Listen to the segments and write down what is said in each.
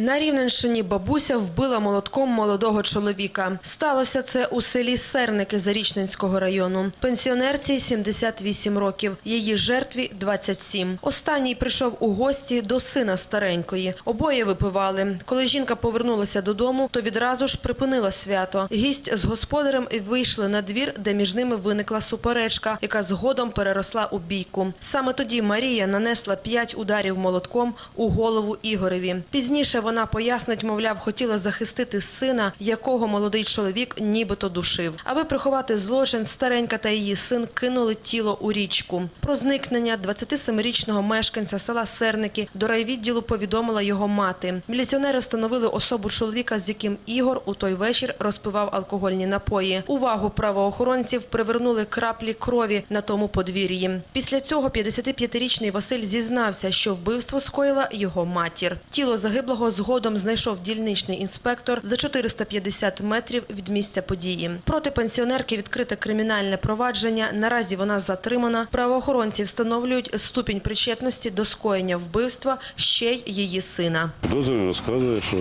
На Рівненщині бабуся вбила молотком молодого чоловіка. Сталося це у селі Серники Зарічненського району. Пенсіонерці 78 років, її жертві 27. Останній прийшов у гості до сина старенької. Обоє випивали. Коли жінка повернулася додому, то відразу ж припинила свято. Гість з господарем вийшли на двір, де між ними виникла суперечка, яка згодом переросла у бійку. Саме тоді Марія нанесла п'ять ударів молотком у голову Ігореві. Пізніше вона пояснить, мовляв, хотіла захистити сина, якого молодий чоловік нібито душив. Аби приховати злочин, старенька та її син кинули тіло у річку. Про зникнення 27-річного мешканця села Серники до райвідділу повідомила його мати. Міліціонери встановили особу чоловіка, з яким Ігор у той вечір розпивав алкогольні напої. Увагу правоохоронців привернули краплі крові на тому подвір'ї. Після цього 55-річний Василь зізнався, що вбивство скоїла його матір. Тіло загиблого згодом знайшов дільничний інспектор за 450 метрів від місця події. Проти пенсіонерки відкрите кримінальне провадження. Наразі вона затримана. Правоохоронці встановлюють ступінь причетності до скоєння вбивства ще й її сина. Підозрюваний розказує, що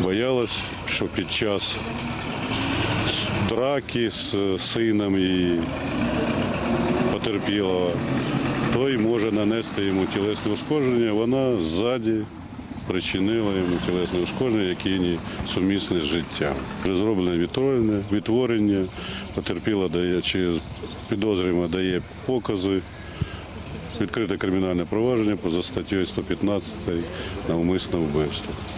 боялась, що під час драки з сином і потерпілого той може нанести йому тілесне ушкодження. Вона ззаді причинила йому тілесне ушкодження, які не сумісне з життям. Розроблене відтворення, відтворення потерпіла дає чи підозрюємо дає покази. Відкрите кримінальне провадження поза статтею 115 навмисне вбивство.